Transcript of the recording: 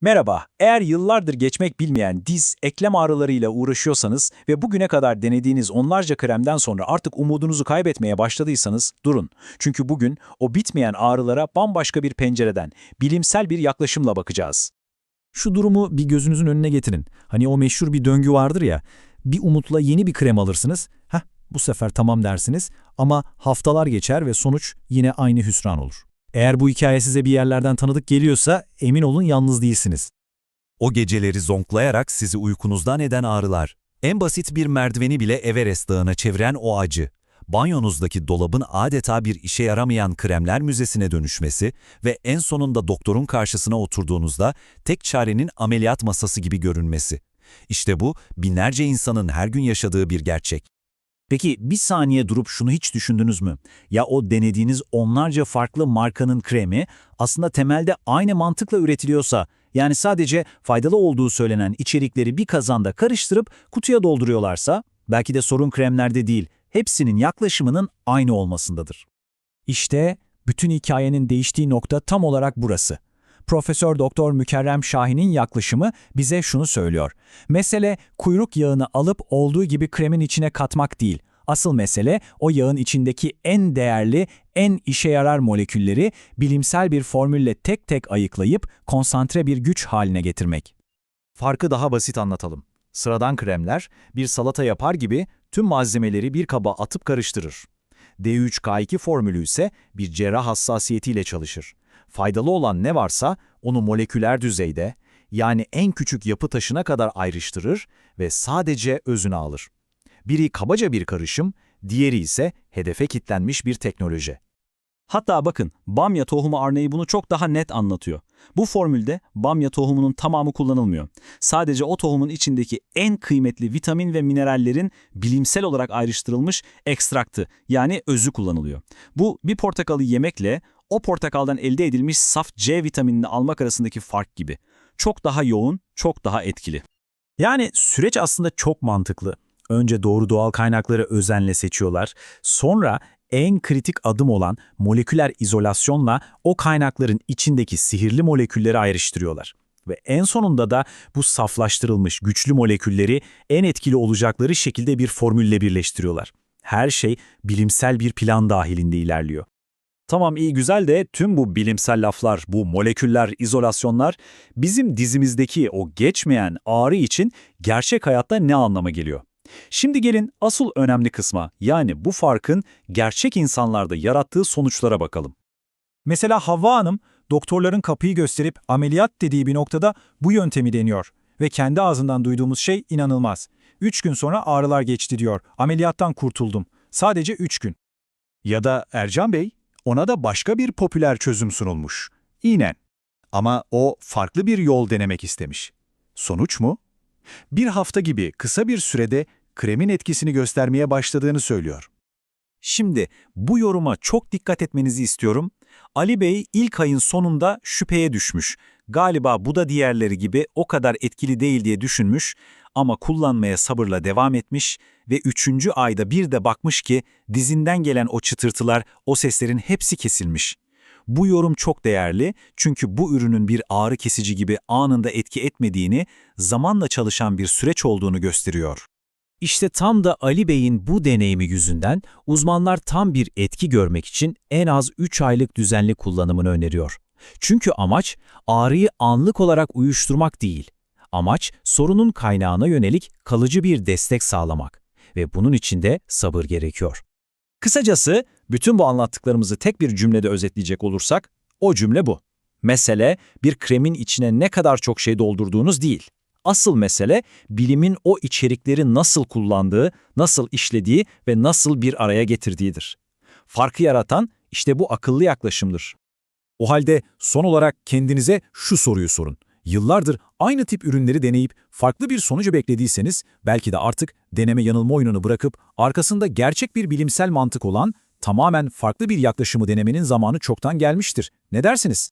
Merhaba, eğer yıllardır geçmek bilmeyen diz, eklem ağrılarıyla uğraşıyorsanız ve bugüne kadar denediğiniz onlarca kremden sonra artık umudunuzu kaybetmeye başladıysanız durun. Çünkü bugün o bitmeyen ağrılara bambaşka bir pencereden, bilimsel bir yaklaşımla bakacağız. Şu durumu bir gözünüzün önüne getirin. Hani o meşhur bir döngü vardır ya, bir umutla yeni bir krem alırsınız, heh bu sefer tamam dersiniz ama haftalar geçer ve sonuç yine aynı hüsran olur. Eğer bu hikaye size bir yerlerden tanıdık geliyorsa emin olun yalnız değilsiniz. O geceleri zonklayarak sizi uykunuzdan eden ağrılar. En basit bir merdiveni bile Everest Dağı'na çeviren o acı. Banyonuzdaki dolabın adeta bir işe yaramayan kremler müzesine dönüşmesi ve en sonunda doktorun karşısına oturduğunuzda tek çarenin ameliyat masası gibi görünmesi. İşte bu binlerce insanın her gün yaşadığı bir gerçek. Peki bir saniye durup şunu hiç düşündünüz mü? Ya o denediğiniz onlarca farklı markanın kremi aslında temelde aynı mantıkla üretiliyorsa, yani sadece faydalı olduğu söylenen içerikleri bir kazanda karıştırıp kutuya dolduruyorlarsa, belki de sorun kremlerde değil, hepsinin yaklaşımının aynı olmasındadır. İşte bütün hikayenin değiştiği nokta tam olarak burası. Profesör Doktor Mükerrem Şahin'in yaklaşımı bize şunu söylüyor. Mesele kuyruk yağını alıp olduğu gibi kremin içine katmak değil. Asıl mesele o yağın içindeki en değerli, en işe yarar molekülleri bilimsel bir formülle tek tek ayıklayıp konsantre bir güç haline getirmek. Farkı daha basit anlatalım. Sıradan kremler bir salata yapar gibi tüm malzemeleri bir kaba atıp karıştırır. D3K2 formülü ise bir cerrah hassasiyetiyle çalışır. Faydalı olan ne varsa onu moleküler düzeyde, yani en küçük yapı taşına kadar ayrıştırır ve sadece özünü alır. Biri kabaca bir karışım, diğeri ise hedefe kitlenmiş bir teknoloji. Hatta bakın bamya tohumu örneği bunu çok daha net anlatıyor. Bu formülde bamya tohumunun tamamı kullanılmıyor. Sadece o tohumun içindeki en kıymetli vitamin ve minerallerin bilimsel olarak ayrıştırılmış ekstraktı yani özü kullanılıyor. Bu bir portakalı yemekle o portakaldan elde edilmiş saf C vitaminini almak arasındaki fark gibi. Çok daha yoğun, çok daha etkili. Yani süreç aslında çok mantıklı. Önce doğru doğal kaynakları özenle seçiyorlar. Sonra en kritik adım olan moleküler izolasyonla o kaynakların içindeki sihirli molekülleri ayrıştırıyorlar. Ve en sonunda da bu saflaştırılmış güçlü molekülleri en etkili olacakları şekilde bir formülle birleştiriyorlar. Her şey bilimsel bir plan dahilinde ilerliyor. Tamam iyi güzel de tüm bu bilimsel laflar, bu moleküller, izolasyonlar bizim dizimizdeki o geçmeyen ağrı için gerçek hayatta ne anlama geliyor? Şimdi gelin asıl önemli kısma yani bu farkın gerçek insanlarda yarattığı sonuçlara bakalım. Mesela Havva Hanım, doktorların kapıyı gösterip ameliyat dediği bir noktada bu yöntemi deniyor. Ve kendi ağzından duyduğumuz şey inanılmaz. Üç gün sonra ağrılar geçti diyor. Ameliyattan kurtuldum. Sadece üç gün. Ya da Ercan Bey, ona da başka bir popüler çözüm sunulmuş. İğnen. Ama o farklı bir yol denemek istemiş. Sonuç mu? Bir hafta gibi kısa bir sürede kremin etkisini göstermeye başladığını söylüyor. Şimdi bu yoruma çok dikkat etmenizi istiyorum. Ali Bey ilk ayın sonunda şüpheye düşmüş. Galiba bu da diğerleri gibi o kadar etkili değil diye düşünmüş ama kullanmaya sabırla devam etmiş ve üçüncü ayda bir de bakmış ki dizinden gelen o çıtırtılar, o seslerin hepsi kesilmiş. Bu yorum çok değerli çünkü bu ürünün bir ağrı kesici gibi anında etki etmediğini, zamanla çalışan bir süreç olduğunu gösteriyor. İşte tam da Ali Bey'in bu deneyimi yüzünden uzmanlar tam bir etki görmek için en az 3 aylık düzenli kullanımını öneriyor. Çünkü amaç ağrıyı anlık olarak uyuşturmak değil. Amaç sorunun kaynağına yönelik kalıcı bir destek sağlamak ve bunun için de sabır gerekiyor. Kısacası bütün bu anlattıklarımızı tek bir cümlede özetleyecek olursak o cümle bu. Mesele bir kremin içine ne kadar çok şey doldurduğunuz değil. Asıl mesele bilimin o içerikleri nasıl kullandığı, nasıl işlediği ve nasıl bir araya getirdiğidir. Farkı yaratan işte bu akıllı yaklaşımdır. O halde son olarak kendinize şu soruyu sorun. Yıllardır aynı tip ürünleri deneyip farklı bir sonucu beklediyseniz belki de artık deneme yanılma oyununu bırakıp arkasında gerçek bir bilimsel mantık olan tamamen farklı bir yaklaşımı denemenin zamanı çoktan gelmiştir. Ne dersiniz?